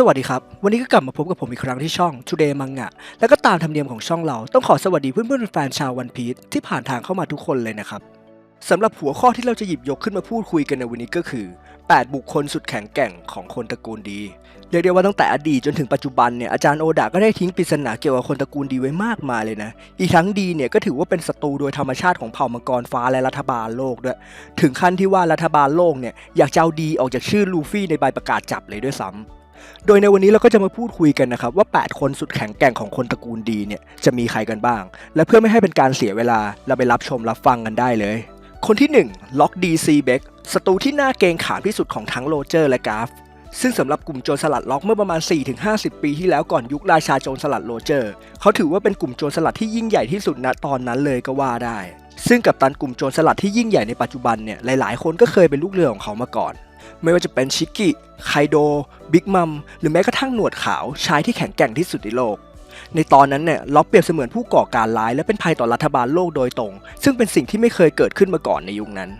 สวัสดีครับ วันนี้ก็กลับมาพบกับผมอีกครั้งที่ช่อง Today Manga แล้วก็ตามธรรมเนียมของช่องเราต้องขอสวัสดีเพื่อนๆแฟนชาววันพี e ที่ผ่านทางเข้ามาทุกคนเลยนะครับสำหรับหัวข้อที่เราจะหยิบยกขึ้นมาพูดคุยกันในวันนี้ก็คือ 8 บุคคลสุดแข็งแกร่งของคนตระกูลดี เรียกได้ว่าตั้งแต่อดีตจนถึงปัจจุบันเนี่ยอาจารย์โอดะก็ได้ทิ้งปริศนาเกี่ยวกับคนตระกูลดีไว้มากมายเลยนะ อีกทั้งดีเนี่ยก็ถือว่าเป็นศัตรูโดยธรรมชาติของเผ่ามังกรฟ้าและรัฐบาลโลกด้วย ถึงขั้นที่ว่ารัฐบาลโลกเนี่ยอยากจะเอาดีออกจากชื่อลูฟี่ในใบประกาศจับเลยด้วยซ้ำ โดยในวันนี้เราก็จะมาพูดคุยกันนะครับว่า 8 คนสุดแข็งแกร่งของคนตระกูลดีเนี่ยจะมีใครกันบ้าง และเพื่อไม่ให้เป็นการเสียเวลาเราไปรับชมรับฟังกันได้เลย คนที่1ล็อกดีซีเบกศัตรูที่น่าเกรงขามที่สุดของทั้งโรเจอร์และกราฟซึ่งสำหรับกลุ่มโจรสลัดล็อกเมื่อประมาณ 4-50 ปีที่แล้วก่อนยุคราชาโจรสลัดโรเจอร์ เขาถือว่าเป็นกลุ่มโจรสลัดที่ยิ่งใหญ่ที่สุดณตอนนั้นเลยก็ว่าได้ ซึ่งกับตันกลุ่มโจรสลัดที่ยิ่งใหญ่ในปัจจุบันเนี่ยหลายๆ คนก็เคยเป็นลูกเรือของเขามาก่อน ไม่ว่าจะเป็นชิกกิไคโด บิ๊กมัม หรือแม้กระทั่งหนวดขาว ชายที่แข็งแกร่งที่สุดในโลก ในตอนนั้นเนี่ยล็อกเปรียบเสมือนผู้ก่อการร้าย และเป็นภัยต่อรัฐบาลโลกโดยตรง ซึ่งเป็นสิ่งที่ไม่เคยเกิดขึ้นมาก่อนในยุคนั้น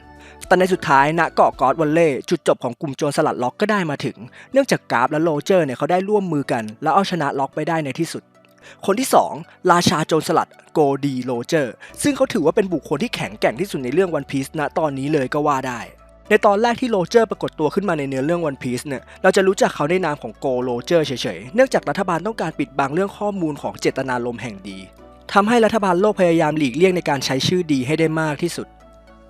แต่ในสุดท้ายณเกาะกอดวันเล่จุดจบของกลุ่มโจรสลัดล็อกก็ได้มาถึง เนื่องจากกราฟและโรเจอร์เนี่ยเขาได้ร่วมมือกัน แล้วเอาชนะล็อกไปได้ในที่สุดคนที่ 2 ราชาโจรสลัดโกดีโรเจอร์ ซึ่งเขาถือว่าเป็นบุคคลที่แข็งแกร่งที่สุดในเรื่องวันพีซณตอนนี้เลยก็ว่าได้ ในตอนแรกที่โรเจอร์ปรากฏตัวขึ้นมาในเนื้อเรื่องวันพีซเนี่ย เราจะรู้จักเขาในนามของโกโรเจอร์เฉยๆ เนื่องจากรัฐบาลต้องการปิดบังเรื่องข้อมูลของเจตนารมณ์แห่งดีทำให้รัฐบาลโลกพยายามหลีกเลี่ยงในการใช้ชื่อดีให้ได้มากที่สุด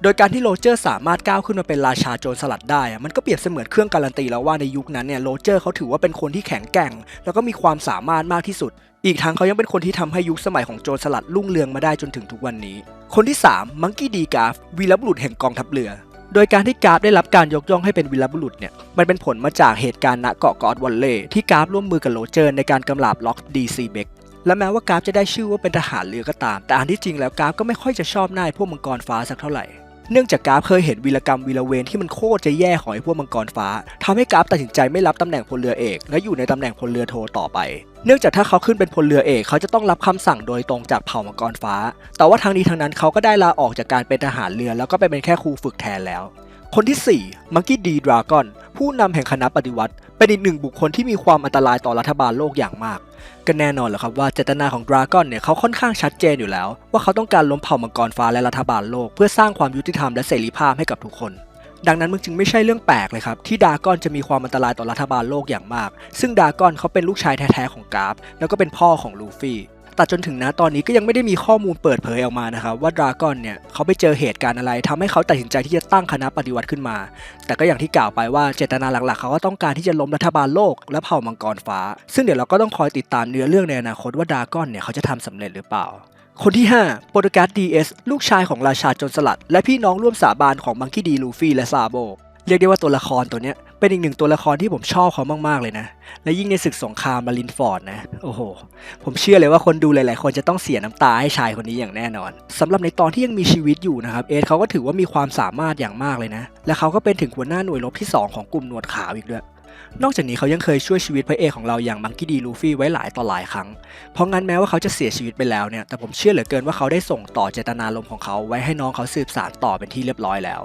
โดยการที่โรเจอร์สามารถก้าวขึ้นมาเป็นราชาโจรสลัดได้ มันก็เปรียบเสมือนเครื่องการันตีแล้วว่าในยุคนั้นเนี่ยโรเจอร์เขาถือว่าเป็นคนที่แข็งแกร่ง แล้วก็มีความสามารถมากที่สุด อีกทั้งเขายังเป็นคนที่ทำให้ยุคสมัยของโจรสลัดรุ่งเรืองมาได้จนถึงทุกวันนี้ คนที่3มังกี้ดีกาฟวีรบุรุษแห่งกองทัพเรือ โดยการที่กราฟได้รับการยกย่องให้เป็นวีรบุรุษเนี่ย มันเป็นผลมาจากเหตุการณ์ณเกาะกอดวอลเล่ที่กราฟร่วมมือกับโรเจอร์ในการกำราบล็อกดีซีเบกและแม้ว่ากราฟจะได้ชื่อว่าเป็นทหารเรือก็ตาม แต่อันที่จริงแล้วกราฟก็ไม่ค่อยจะชอบหน้าพวกมังกรฟ้าสักเท่าไหร่ เนื่องจากกราฟเคยเห็นวีรกรรมวีรเวรที่มันโคตรจะแย่ของไอ้พวกมังกรฟ้าทำให้กราฟตัดสินใจไม่รับตำแหน่งพลเรือเอก และอยู่ในตำแหน่งพลเรือโทต่อไป เนื่องจากถ้าเขาขึ้นเป็นพลเรือเอกเขาจะต้องรับคำสั่งโดยตรงจากเผ่ามังกรฟ้า แต่ว่าทางนี้ทางนั้นเขาก็ได้ลาออกจากการเป็นทหารเรือแล้วก็ไปเป็นแค่ครูฝึกแทนแล้ว คนที่ 4 มังกี้ดีดราก้อนผู้นำแห่งคณะปฏิวัติ เป็นอีกหนึ่งบุคคลที่มีความอันตรายต่อรัฐบาลโลกอย่างมาก ก็แน่นอนแหละครับว่าเจตนาของดราก้อนเนี่ยเขาค่อนข้างชัดเจนอยู่แล้ว ว่าเขาต้องการล้มเผ่ามังกรฟ้าและรัฐบาลโลก เพื่อสร้างความยุติธรรมและเสรีภาพให้กับทุกคน ดังนั้นมันจึงไม่ใช่เรื่องแปลกเลยครับที่ดราก้อนจะมีความอันตรายต่อรัฐบาลโลกอย่างมาก ซึ่งดราก้อนเขาเป็นลูกชายแท้ๆของกราฟ แล้วก็เป็นพ่อของลูฟี่ แต่จนถึงนะตอนนี้ก็ยังไม่ได้มีข้อมูลเปิดเผยออกมานะครับว่าดราก้อนเนี่ยเขาไปเจอเหตุการณ์อะไรทำให้เขาตัดสินใจที่จะตั้งคณะปฏิวัติขึ้นมา แต่ก็อย่างที่กล่าวไปว่าเจตนาหลักๆ เขาก็ต้องการที่จะล้มรัฐบาลโลกและเผ่ามังกรฟ้า ซึ่งเดี๋ยวเราก็ต้องคอยติดตามเนื้อเรื่องในอนาคตว่าดราก้อนเนี่ยเขาจะทำสำเร็จหรือเปล่าคนที่ 5 โปรตุกัสดีเอสลูกชายของราชาโจรสลัด และพี่น้องร่วมสาบานของมังคีดีลูฟี่และซาโบ เรียกได้ว่าตัวละครตัวเนี้ย เป็นอีกหนึ่งตัวละครที่ผมชอบเขามาก ๆ เลยนะ และยิ่งในศึกสงครามมารินฟอร์ดนะ โอ้โห ผมเชื่อเลยว่าคนดูหลาย ๆ คนจะต้องเสียน้ำตาให้ชายคนนี้อย่างแน่นอนสำหรับในตอนที่ยังมีชีวิตอยู่นะครับ เอสเขาก็ถือว่ามีความสามารถอย่างมากเลยนะ และเขาก็เป็นถึงหัวหน้าหน่วยรบที่ 2 ของกลุ่มหนวดขาวอีกด้วยนอกจากนี้เขายังเคยช่วยชีวิตพระเอกของเราอย่างมังกี้ดีลูฟี่ไว้หลายต่อหลายครั้ง เพราะงั้นแม้ว่าเขาจะเสียชีวิตไปแล้วเนี่ย แต่ผมเชื่อเหลือเกินว่าเขาได้ส่งต่อเจตนารมณ์ของเขาไว้ให้น้องเขาสืบสานต่อเป็นที่เรียบร้อยแล้ว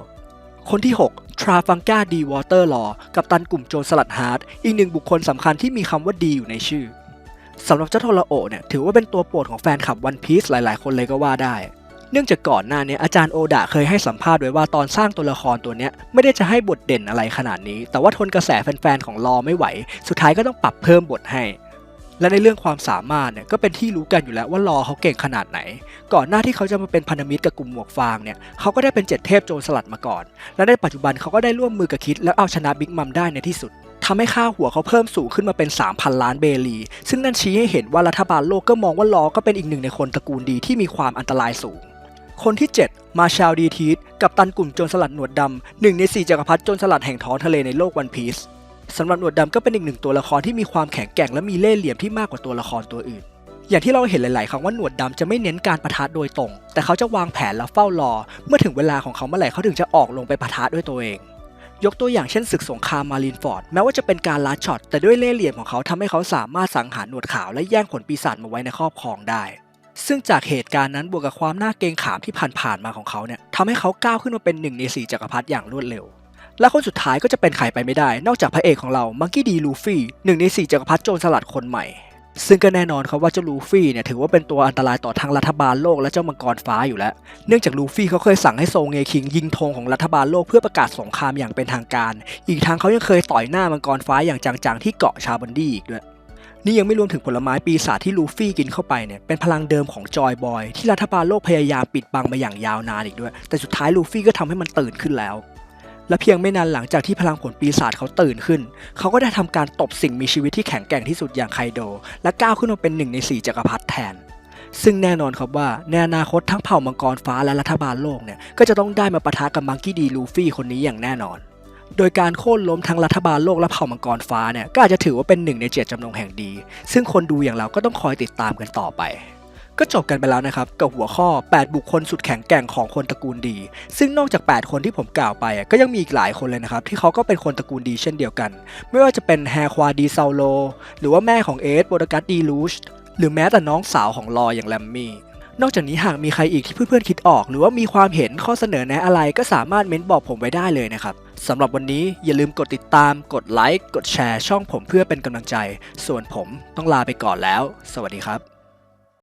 คนที่ 6 ทราฟังกาดีวอเตอร์ลอกับตันกลุ่มโจรสลัดฮาร์ดอีกหนึ่งบุคคลสำคัญที่มีคำว่าดีอยู่ในชื่อสำหรับเจ้าโทรโอเนี่ยถือว่าเป็นตัวโปรดของแฟนคลับวันพีซหลายๆ คนเลยก็ว่าได้ เนื่องจากก่อนหน้านี้อาจารย์โอดะเคยให้สัมภาษณ์ไว้ว่าตอนสร้างตัวละครตัวเนี้ยไม่ได้จะให้บทเด่นอะไรขนาดนี้ แต่ว่าทนกระแสแฟนๆของลอไม่ไหว สุดท้ายก็ต้องปรับเพิ่มบทให้ และในเรื่องความสามารถเนี่ยก็เป็นที่รู้กันอยู่แล้วว่ารอเขาเก่งขนาดไหน ก่อนหน้าที่เขาจะมาเป็นพันธมิตรกับกลุ่มหมวกฟางเนี่ยเขาก็ได้เป็นเจ็ดเทพโจรสลัดมาก่อน และในปัจจุบันเขาก็ได้ร่วมมือกับคิดแล้วเอาชนะบิ๊กมัมได้ในที่สุดทำให้ค่าหัวเขาเพิ่มสูงขึ้นมาเป็น 3,000 ล้านเบลี ซึ่งนั่นชี้ให้เห็นว่ารัฐบาลโลกก็มองว่าลอก็เป็นอีกหนึ่งในคนตระกูลดีที่มีความอันตรายสูง คนที่ 7 มาชาลดีทีสกับตันกลุ่มโจรสลัดหนวดดำหนึ่งในสี่จักรพรรดิโจรสลัดแห่งท้องทะเลในโลกวันพีซ สำหรับหนวดดำก็เป็นอีกหนึ่งตัวละครที่มีความแข็งแกร่งและมีเล่ห์เหลี่ยมที่มากกว่าตัวละครตัวอื่น อย่างที่เราเห็นหลาย ๆ ครั้งว่าหนวดดำจะไม่เน้นการประทะโดยตรง แต่เขาจะวางแผนและเฝ้ารอ เมื่อถึงเวลาของเขาเมื่อไหร่เขาถึงจะออกลงไปประทะด้วยตัวเอง ยกตัวอย่างเช่นศึกสงครามมารีนฟอร์ดแม้ว่าจะเป็นการลัดช็อตแต่ด้วยเล่ห์เหลี่ยมของเขาทำให้เขาสามารถสังหารหนวดขาวและแย่งผลปีศาจมาไว้ในครอบครองได้ซึ่งจากเหตุการณ์นั้นบวกกับความน่าเกรงขามที่ผ่านๆมาของเขาเนี่ยทำให้เขาก้าวขึ้นมาเป็นหนึ่งในสี่จักรพรรดิอย่างรวดเร็ว และคนสุดท้ายก็จะเป็นใครไปไม่ได้ นอกจากพระเอกของเรา มังกี้ดีลูฟี่หนึ่งในสี่จักรพรรดิโจรสลัดคนใหม่ ซึ่งก็แน่นอนครับว่าเจ้าลูฟี่เนี่ยถือว่าเป็นตัวอันตรายต่อทางรัฐบาลโลกและเจ้ามังกรฟ้าอยู่แล้ว เนื่องจากลูฟี่เขาเคยสั่งให้โซงเงคิงยิงธงของรัฐบาลโลกเพื่อประกาศสงครามอย่างเป็นทางการ อีกทางเขายังเคยต่อยหน้ามังกรฟ้าอย่างจังๆที่เกาะชาบันดี้อีกด้วยนี่ยังไม่รวมถึงผลไม้ปีศาจที่ลูฟี่กินเข้าไปเนี่ยเป็นพลังเดิมของจอยบอยที่รัฐบาลโลกพยายามปิดบังมาอย่างยาวนานอีกด้วย แต่สุดท้ายลูฟี่ก็ทำให้มันตื่นขึ้นแล้ว และเพียงไม่นานหลังจากที่พลังผลปีศาจเขาตื่นขึ้น เขาก็ได้ทำการตบสิ่งมีชีวิตที่แข็งแกร่งที่สุดอย่างไคโด และก้าวขึ้นมาเป็นหนึ่งในสี่จักรพรรดิแทน ซึ่งแน่นอนครับว่าในอนาคตทั้งเผ่ามังกรฟ้าและรัฐบาลโลกเนี่ยก็จะต้องได้มาปะทะกับมังกี้ดีลูฟี่คนนี้อย่างแน่นอน โดยการโค่นล้มทั้งรัฐบาลโลกและเผ่ามังกรฟ้าเนี่ยก็อาจจะถือว่าเป็นหนึ่งในเจตจำนงแห่งดี ซึ่งคนดูอย่างเราก็ต้องคอยติดตามกันต่อไป ก็จบกันไปแล้วนะครับ กับหัวข้อ 8 บุคคลสุดแข็งแกร่งของคนตระกูลดี ซึ่งนอกจาก 8 คนที่ผมกล่าวไปอะก็ยังมีอีกหลายคนเลยนะครับ ที่เขาก็เป็นคนตระกูลดีเช่นเดียวกัน ไม่ว่าจะเป็นแฮควาดีซาโล หรือว่าแม่ของเอสโบดกัสดีลูชหรือแม้แต่น้องสาวของลออย่างแลมมี่นอกจากนี้หากมีใครอีกที่เพื่อนๆคิดออก หรือว่ามีความเห็นข้อเสนอแนะอะไรก็สามารถเม้นบอกผมไว้ได้เลยนะครับสำหรับวันนี้อย่าลืมกดติดตาม กดไลค์กดแชร์ช่องผมเพื่อเป็นกำลังใจ ส่วนผมต้องลาไปก่อนแล้ว สวัสดีครับ